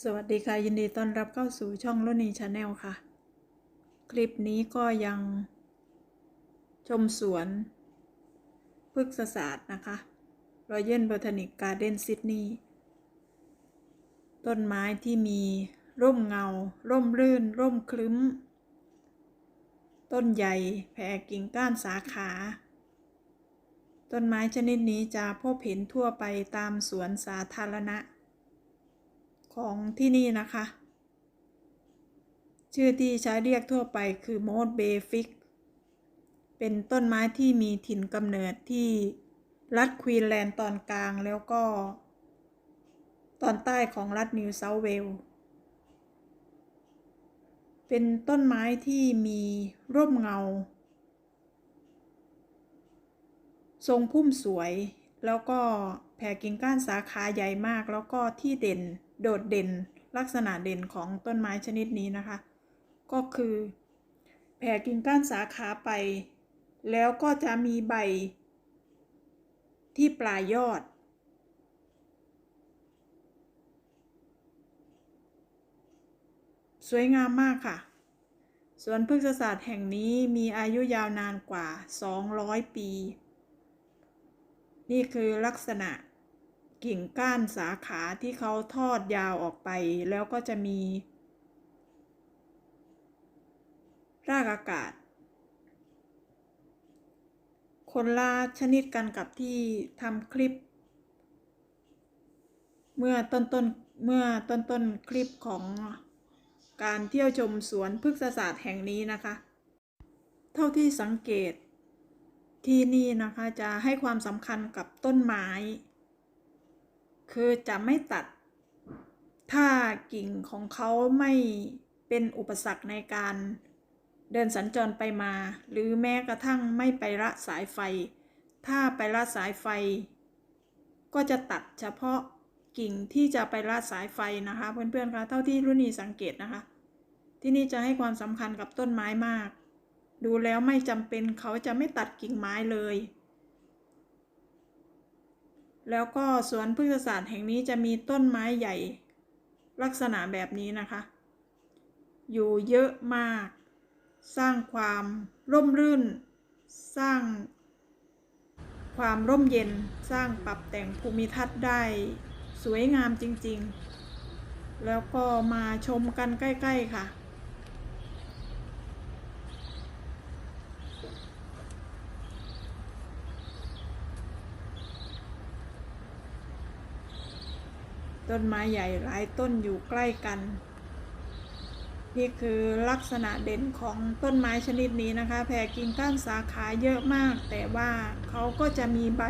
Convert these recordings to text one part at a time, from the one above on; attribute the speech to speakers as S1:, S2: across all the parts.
S1: สวัสดีค่ะ ยินดีต้อนรับเข้าสู่ช่องรุ่นีชาแนลค่ะ คลิปนี้ก็ยังชมสวนพฤกษศาสตร์นะคะรอยัลบ o ทนิกการ์เดนซิดนีย์ต้นไม้ที่มีร่มเงา ร่มรื่น ร่มคลึ้ม ต้นใหญ่แผ่กิ่งก้านสาขา ต้นไม้ชนิดนี้จะพบเห็นทั่วไปตามสวนสาธารณะ ของที่นี่นะคะ ชื่อที่ใช้เรียกทั่วไปคือโมดเบฟิก เป็นต้นไม้ที่มีถิ่นกำเนิดที่รัฐควีนแลนด์ตอนกลางแล้วก็ ตอนใต้ของรัฐนิวเซาท์เวลเป็นต้นไม้ที่มีร่มเงา ทรงพุ่มสวยแล้วก็แผ่กิ่งก้านสาขาใหญ่มากแล้วก็ที่เด่น โดดเด่นลักษณะเด่นของต้นไม้ชนิดนี้นะคะ ก็คือแผ่กิ่งก้านสาขาไป แล้วก็จะมีใบ ที่ปลายยอด สวยงามมากค่ะสวนพฤกษศาสตร์แห่งนี้มีอายุยาวนานกว่า 200 ปี นี่คือลักษณะ กิ่งก้านสาขาที่เขาทอดยาวออกไป แล้วก็จะมี รากอากาศ คนละชนิดกันกับที่ทำคลิป เมื่อต้นต้นเมื่อต้นต้นคลิปของการเที่ยวชมสวนพฤกษศาสตร์แห่งนี้นะคะ เท่าที่สังเกตที่นี่นะคะจะให้ความสำคัญกับต้นไม้ คือจะไม่ตัด ถ้ากิ่งของเขาไม่เป็นอุปสรรคในการเดินสัญจรไปมา หรือแม้กระทั่งไม่ไปละสายไฟ ถ้าไปละสายไฟ ก็จะตัดเฉพาะกิ่งที่จะไปละสายไฟนะคะเพื่อนๆคะเท่าที่รุ่นีสังเกตนะคะ ที่นี่จะให้ความสำคัญกับต้นไม้มาก ดูแล้วไม่จำเป็นเขาจะไม่ตัดกิ่งไม้เลย แล้วก็สวนพฤกษศาสตร์แห่งนี้จะมีต้นไม้ใหญ่ ลักษณะแบบนี้นะคะ อยู่เยอะมาก สร้างความร่มรื่น สร้าง ความร่มเย็น สร้างปรับแต่งภูมิทัศน์ได้ สวยงามจริงๆ แล้วก็มาชมกันใกล้ ๆ ค่ะ ต้นไม้ใหญ่หลายต้นอยู่ใกล้กัน นี่คือลักษณะเด่นของต้นไม้ชนิดนี้นะคะ แผ่กิ่งก้านสาขาเยอะมาก แต่ว่าเขาก็จะมีใบ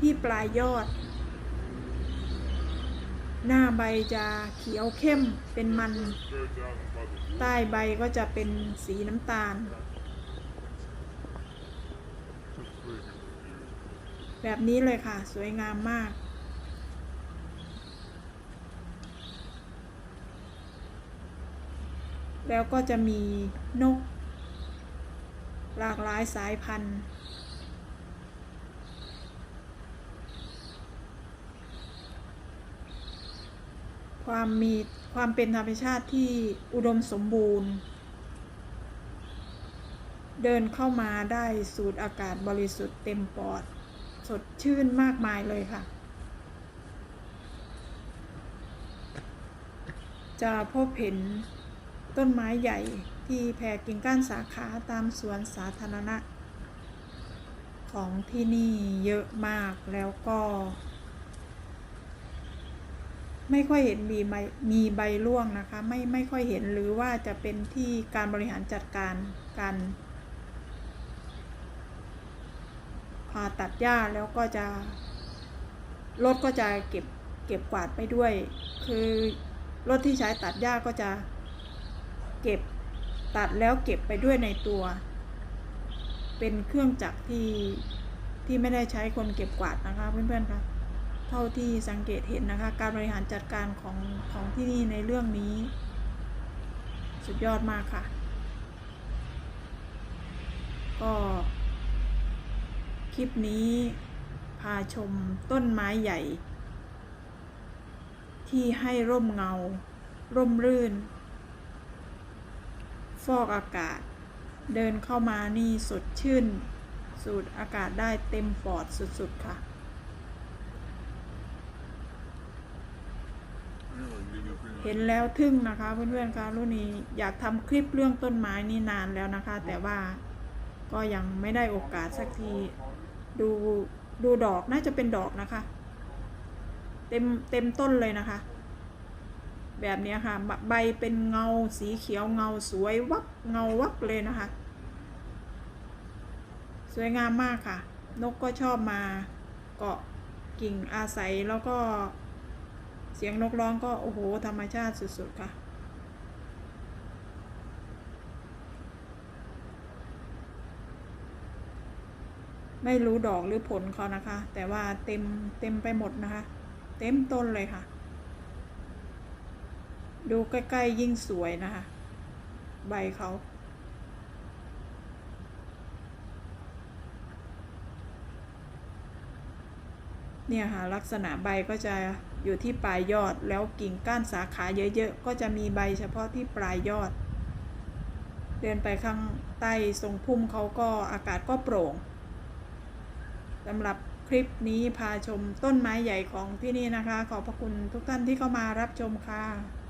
S1: ที่ปลายยอด หน้าใบจะเขียวเข้มเป็นมัน ใต้ใบก็จะเป็นสีน้ำตาล แบบนี้เลยค่ะ สวยงามมาก แล้วก็จะมีนก หลากหลายสายพันธุ์ ความมีความเป็นธรรมชาติที่อุดมสมบูรณ์ เดินเข้ามาได้สูดอากาศบริสุทธิ์เต็มปอด สดชื่นมากมายเลยค่ะ จะพบเห็น ต้นไม้ใหญ่ที่แผ่กิ่งก้านสาขาตามสวนสาธารณะ ของที่นี่เยอะมากแล้วก็ ไม่ค่อยเห็นมีใบมีใบร่วงนะคะ ไม่ไม่ค่อยเห็นหรือว่าจะเป็นที่การบริหารจัดการการผ่าตัดหญ้าแล้วก็จะรถก็จะเก็บเก็บกวาดไปด้วย คือรถที่ใช้ตัดหญ้าก็จะ เก็บตัดแล้วเก็บไปด้วยในตัว เป็นเครื่องจักรที่ที่ไม่ได้ใช้คนเก็บกวาดนะคะเพื่อนๆคะเท่าที่สังเกตเห็นนะคะ การบริหารจัดการของของที่นี่ในเรื่องนี้ สุดยอดมากค่ะ ก็คลิปนี้พาชมต้นไม้ใหญ่ทที่ให้ร่มเงา ร่มรื่น ฟอกอากาศ เดินเข้ามานี่สดชื่น สูดอากาศได้เต็มปอดสุดๆค่ะ เห็นแล้วทึ่งนะคะเพื่อนๆคะรุ่นนี้อยากทำคลิปเรื่องต้นไม้นี่นานแล้วนะคะ แต่ว่าก็ยังไม่ได้โอกาสสักทีดูดูดอกน่าจะเป็นดอกนะคะ เต็มเต็มต้นเลยนะคะ แบบนี้ค่ะ ใบเป็นเงาสีเขียวเงาสวยวับเงาวับเลยนะคะ สวยงามมากค่ะ นกก็ชอบมาเกาะกิ่งอาศัยแล้วก็เสียงนกร้องก็โอ้โหธรรมชาติสุดๆค่ะ ไม่รู้ดอกหรือผลเขานะคะ แต่ว่าเต็มเต็มไปหมดนะคะ เต็มต้นเลยค่ะ ดูใกล้ๆยิ่งสวยนะคะ ใบเขาเนี่ยค่ะลักษณะใบก็จะอยู่ที่ปลายยอดแล้วกิ่งก้านสาขาเยอะๆ ก็จะมีใบเฉพาะที่ปลายยอด เดินไปข้างใต้ทรงพุ่มเขาก็อากาศก็โปร่งสำหรับคลิปนี้พาชมต้นไม้ใหญ่ของที่นี่นะคะ ขอบพระคุณทุกท่านที่เข้ามารับชมค่ะ